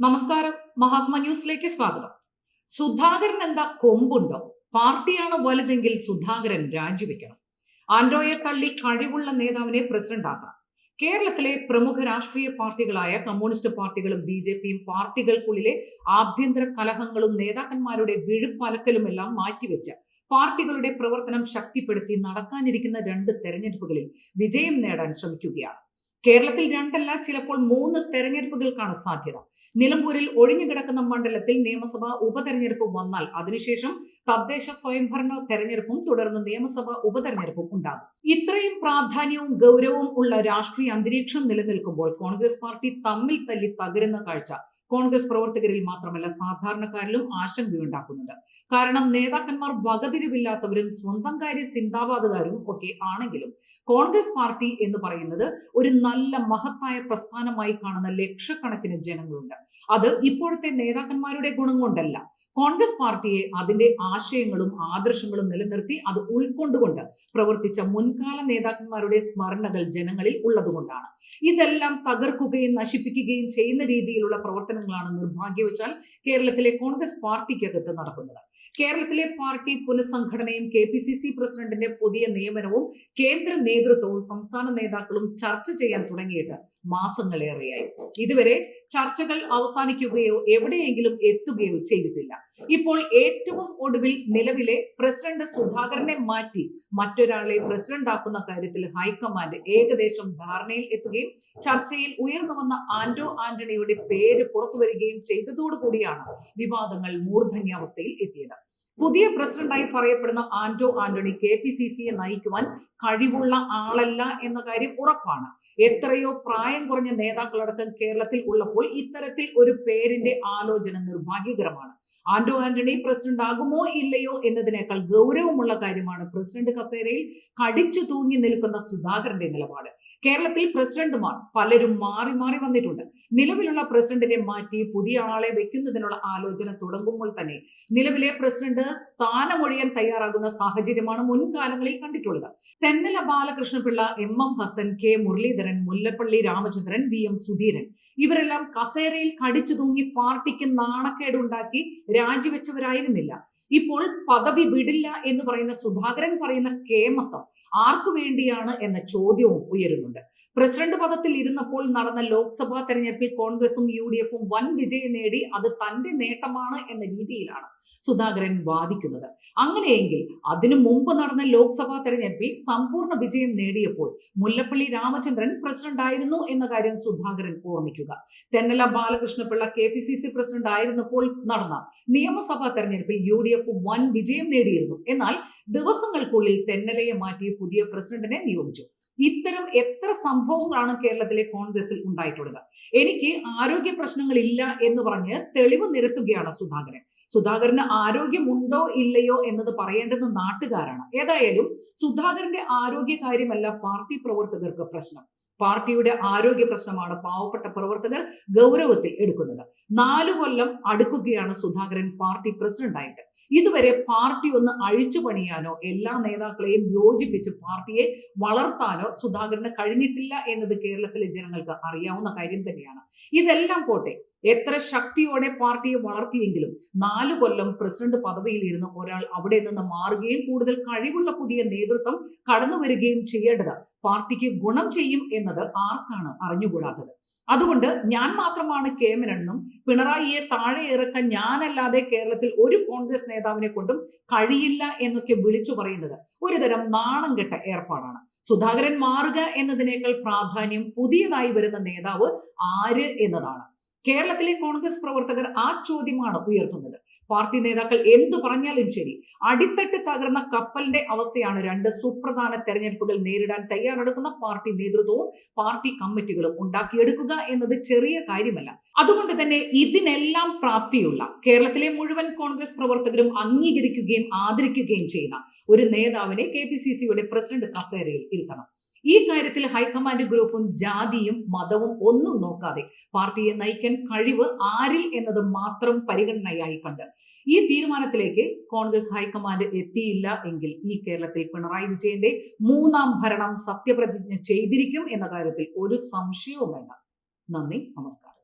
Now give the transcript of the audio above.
നമസ്കാരം. മഹാത്മ ന്യൂസിലേക്ക് സ്വാഗതം. സുധാകരൻ എന്താ കൊമ്പുണ്ടോ? പാർട്ടിയാണ് വലുതെങ്കിൽ സുധാകരൻ രാജിവെക്കണം. ആൻഡ്രോയെ തള്ളി കഴിവുള്ള നേതാവിനെ പ്രസിഡന്റ് ആക്കണം. കേരളത്തിലെ പ്രമുഖ രാഷ്ട്രീയ പാർട്ടികളായ കമ്മ്യൂണിസ്റ്റ് പാർട്ടികളും ബി ജെ പിയും പാർട്ടികൾക്കുള്ളിലെ ആഭ്യന്തര കലഹങ്ങളും നേതാക്കന്മാരുടെ വിഴുപ്പലക്കലും എല്ലാം മാറ്റിവെച്ച് പാർട്ടികളുടെ പ്രവർത്തനം ശക്തിപ്പെടുത്തി നടക്കാനിരിക്കുന്ന രണ്ട് തെരഞ്ഞെടുപ്പുകളിൽ വിജയം നേടാൻ ശ്രമിക്കുകയാണ്. കേരളത്തിൽ രണ്ടല്ല ചിലപ്പോൾ മൂന്ന് തെരഞ്ഞെടുപ്പുകൾക്കാണ് സാധ്യത. നിലമ്പൂരിൽ ഒഴിഞ്ഞുകിടക്കുന്ന മണ്ഡലത്തിൽ നിയമസഭാ ഉപതെരഞ്ഞെടുപ്പ് വന്നാൽ അതിനുശേഷം തദ്ദേശ സ്വയംഭരണ തെരഞ്ഞെടുപ്പും തുടർന്ന് നിയമസഭാ ഉപതെരഞ്ഞെടുപ്പും ഉണ്ടാകും. ഇത്രയും പ്രാധാന്യവും ഗൗരവവും ഉള്ള രാഷ്ട്രീയ അന്തരീക്ഷം നിലനിൽക്കുമ്പോൾ കോൺഗ്രസ് പാർട്ടി തമ്മിൽ തല്ലി തകരുന്ന കാഴ്ച കോൺഗ്രസ് പ്രവർത്തകരിൽ മാത്രമല്ല സാധാരണക്കാരിലും ആശങ്കയുണ്ടാക്കുന്നുണ്ട്. കാരണം നേതാക്കന്മാർ വകതിരിവില്ലാത്തവരും സ്വന്തം കാര്യ ചിന്താവാദകാരും ഒക്കെ ആണെങ്കിലും കോൺഗ്രസ് പാർട്ടി എന്ന് പറയുന്നത് ഒരു നല്ല മഹത്തായ പ്രസ്ഥാനമായി കാണുന്ന ലക്ഷക്കണക്കിന് ജനങ്ങളുണ്ട്. അത് ഇപ്പോഴത്തെ നേതാക്കന്മാരുടെ ഗുണം കൊണ്ടല്ല. കോൺഗ്രസ് പാർട്ടിയെ അതിന്റെ ആശയങ്ങളും ആദർശങ്ങളും നിലനിർത്തി അത് ഉൾക്കൊണ്ടുകൊണ്ട് പ്രവർത്തിച്ച മുൻകാല നേതാക്കന്മാരുടെ സ്മരണകൾ ജനങ്ങളിൽ ഉള്ളതുകൊണ്ടാണ്. ഇതെല്ലാം തകർക്കുകയും നശിപ്പിക്കുകയും ചെയ്യുന്ന രീതിയിലുള്ള പ്രവർത്തനങ്ങളാണ് നിർഭാഗ്യവശാൽ കേരളത്തിലെ കോൺഗ്രസ് പാർട്ടിക്കകത്ത് നടക്കുന്നത്. കേരളത്തിലെ പാർട്ടി പുനഃസംഘടനയും കെ പി സി സി പ്രസിഡന്റിന്റെ പുതിയ നിയമനവും കേന്ദ്ര നേതൃത്വവും സംസ്ഥാന നേതാക്കളും ചർച്ച ചെയ്യാൻ തുടങ്ങിയിട്ട് മാസങ്ങളേറെയായി. ഇതുവരെ ചർച്ചകൾ അവസാനിക്കുകയോ എവിടെയെങ്കിലും എത്തുകയോ ചെയ്തിട്ടില്ല. ഇപ്പോൾ ഏറ്റവും ഒടുവിൽ നിലവിലെ പ്രസിഡന്റ് സുധാകരനെ മാറ്റി മറ്റൊരാളെ പ്രസിഡന്റാക്കുന്ന കാര്യത്തിൽ ഹൈക്കമാൻഡ് ഏകദേശം ധാരണയിൽ എത്തുകയും ചർച്ചയിൽ ഉയർന്നു വന്ന ആന്റോ ആന്റണിയുടെ പേര് പുറത്തു വരികയും ചെയ്തതോടുകൂടിയാണ് വിവാദങ്ങൾ മൂർധന്യാവസ്ഥയിൽ എത്തിയത്. പുതിയ പ്രസിഡന്റായി പറയപ്പെടുന്ന Anto Antony K P C സിയെ നയിക്കുവാൻ കഴിവുള്ള ആളല്ല എന്ന കാര്യം ഉറപ്പാണ്. എത്രയോ പ്രായം കുറഞ്ഞ നേതാക്കളടക്കം കേരളത്തിൽ ഉള്ളപ്പോൾ ഇത്തരത്തിൽ ഒരു പേരിന്റെ ആലോചന നിർഭാഗ്യകരമാണ്. ആന്റോ ആന്റണി പ്രസിഡന്റ് ആകുമോ ഇല്ലയോ എന്നതിനേക്കാൾ ഗൗരവമുള്ള കാര്യമാണ് പ്രസിഡന്റ് കസേരയിൽ കടിച്ചു തൂങ്ങി നിൽക്കുന്ന സുധാകരന്റെ നിലപാട്. കേരളത്തിൽ പ്രസിഡന്റുമാർ പലരും മാറി മാറി വന്നിട്ടുണ്ട്. നിലവിലുള്ള പ്രസിഡന്റിനെ മാറ്റി പുതിയ ആളെ വെക്കുന്നതിനുള്ള ആലോചന തുടങ്ങുമ്പോൾ തന്നെ നിലവിലെ പ്രസിഡന്റ് സ്ഥാനമൊഴിയാൻ തയ്യാറാകുന്ന സാഹചര്യമാണ് മുൻകാലങ്ങളിൽ കണ്ടിട്ടുള്ളത്. Thennala Balakrishna Pillai M M Hassan K Muraleedharan Mullappally Ramachandran V M Sudheeran ഇവരെല്ലാം കസേരയിൽ കടിച്ചു തൂങ്ങി പാർട്ടിക്ക് നാണക്കേടുണ്ടാക്കി രാജിവെച്ചവരായിരുന്നില്ല. ഇപ്പോൾ പദവി വിടില്ല എന്ന് പറയുന്ന സുധാകരൻ പറയുന്ന കേമത്വം ആർക്കു വേണ്ടിയാണ് എന്ന ചോദ്യവും ഉയരുന്നുണ്ട്. പ്രസിഡന്റ് പദത്തിൽ ഇരുന്നപ്പോൾ നടന്ന ലോക്സഭാ തെരഞ്ഞെടുപ്പിൽ കോൺഗ്രസും യു ഡി എഫും വൻ വിജയം നേടി അത് തന്റെ നേട്ടമാണ് എന്ന രീതിയിലാണ് സുധാകരൻ വാദിക്കുന്നത്. അങ്ങനെയെങ്കിൽ അതിനു മുമ്പ് നടന്ന ലോക്സഭാ തെരഞ്ഞെടുപ്പിൽ സമ്പൂർണ വിജയം നേടിയപ്പോൾ മുല്ലപ്പള്ളി രാമചന്ദ്രൻ പ്രസിഡന്റ് ആയിരുന്നു എന്ന കാര്യം സുധാകരൻ ഓർമ്മിക്കുക. Thennala Balakrishna Pillai K P C C president ആയിരുന്നപ്പോൾ നടന്ന നിയമസഭാ തെരഞ്ഞെടുപ്പിൽ യു ഡി എഫ് വൻ വിജയം നേടിയിരുന്നു. എന്നാൽ ദിവസങ്ങൾക്കുള്ളിൽ തെന്നലയെ മാറ്റി പുതിയ പ്രസിഡന്റിനെ നിയോഗിച്ചു. ഇത്തരം എത്ര സംഭവങ്ങളാണ് കേരളത്തിലെ കോൺഗ്രസിൽ ഉണ്ടായിട്ടുള്ളത്? എനിക്ക് ആരോഗ്യ പ്രശ്നങ്ങളില്ല എന്ന് പറഞ്ഞ് തെളിവ് നിരത്തുകയാണ് സുധാകരൻ. സുധാകരന് ആരോഗ്യമുണ്ടോ ഇല്ലയോ എന്നത് പറയേണ്ടത് നാട്ടുകാരാണ്. ഏതായാലും സുധാകരന്റെ ആരോഗ്യ കാര്യമല്ല പാർട്ടി പ്രവർത്തകർക്ക് പ്രശ്നം. പാർട്ടിയുടെ ആരോഗ്യ പ്രശ്നമാണ് പാവപ്പെട്ട പ്രവർത്തകർ ഗൗരവത്തിൽ എടുക്കുന്നത്. നാലു കൊല്ലം അടുക്കുകയാണ് സുധാകരൻ പാർട്ടി പ്രസിഡന്റായിട്ട്. ഇതുവരെ പാർട്ടി ഒന്ന് അഴിച്ചു പണിയാനോ എല്ലാ നേതാക്കളെയും യോജിപ്പിച്ച് പാർട്ടിയെ വളർത്താനോ സുധാകരന് കഴിഞ്ഞിട്ടില്ല എന്നത് കേരളത്തിലെ ജനങ്ങൾക്ക് അറിയാവുന്ന കാര്യം തന്നെയാണ്. ഇതെല്ലാം പോട്ടെ എത്ര ശക്തിയോടെ പാർട്ടിയെ വളർത്തിയെങ്കിലും നാലു കൊല്ലം പ്രസിഡന്റ് പദവിയിൽ ഇരുന്ന് ഒരാൾ അവിടെ നിന്ന് മാറുകയും കൂടുതൽ കഴിവുള്ള പുതിയ നേതൃത്വം കടന്നു വരികയും ചെയ്യേണ്ടത് പാർട്ടിക്ക് ഗുണം ചെയ്യും എന്നത് ആർക്കാണ് അറിഞ്ഞുകൂടാത്തത്? അതുകൊണ്ട് ഞാൻ മാത്രമാണ് കേമനെന്നും പിണറായിയെ താഴെ ഇറക്കാൻ ഞാനല്ലാതെ കേരളത്തിൽ ഒരു കോൺഗ്രസ് നേതാവിനെ കൊണ്ടും കഴിയില്ല എന്നൊക്കെ വിളിച്ചു പറയുന്നത് ഒരുതരം നാണം കെട്ട ഏർപ്പാടാണ്. സുധാകരൻ മാറുക എന്നതിനേക്കാൾ പ്രാധാന്യം പുതിയതായി വരുന്ന നേതാവ് ആര് എന്നതാണ്? കേരളത്തിലെ കോൺഗ്രസ് പ്രവർത്തകർ ആ ചോദ്യമാണ് ഉയർത്തുന്നത്. പാർട്ടി നേതാക്കൾ എന്തു പറഞ്ഞാലും ശരി. അടിത്തട്ട് തകർന്ന കപ്പലിന്റെ അവസ്ഥയാണ് രണ്ട് സുപ്രധാന തെരഞ്ഞെടുപ്പുകൾ നേരിടാൻ തയ്യാറെടുക്കുന്ന പാർട്ടി നേതൃത്വവും പാർട്ടി കമ്മിറ്റികളും ഉണ്ടാക്കിയെടുക്കുക എന്നത് ചെറിയ കാര്യമല്ല. അതുകൊണ്ട് തന്നെ ഇതിനെല്ലാം പ്രാപ്തിയുള്ള കേരളത്തിലെ മുഴുവൻ കോൺഗ്രസ് പ്രവർത്തകരും അംഗീകരിക്കുകയും ആദരിക്കുകയും ചെയ്യുന്ന ഒരു നേതാവിനെ കെ പി സി സിയുടെ പ്രസിഡന്റ് കസേരയിൽ ഇരുത്തണം. ഈ കാര്യത്തിൽ ഹൈക്കമാൻഡ് ഗ്രൂപ്പും ജാതിയും മതവും ഒന്നും നോക്കാതെ പാർട്ടിയെ നയിക്കാൻ കഴിവ് ആരിൽ എന്നത് മാത്രം പരിഗണനയായി കണ്ട്. ഈ തീരുമാനത്തിലേക്ക് കോൺഗ്രസ് ഹൈക്കമാൻഡ് എത്തിയില്ല എങ്കിൽ ഈ കേരളത്തിൽ പിണറായി വിജയന്റെ മൂന്നാം ഭരണം സത്യപ്രതിജ്ഞ ചെയ്തിരിക്കും എന്ന കാര്യത്തിൽ ഒരു സംശയവും വേണ്ട. നന്ദി നമസ്കാരം.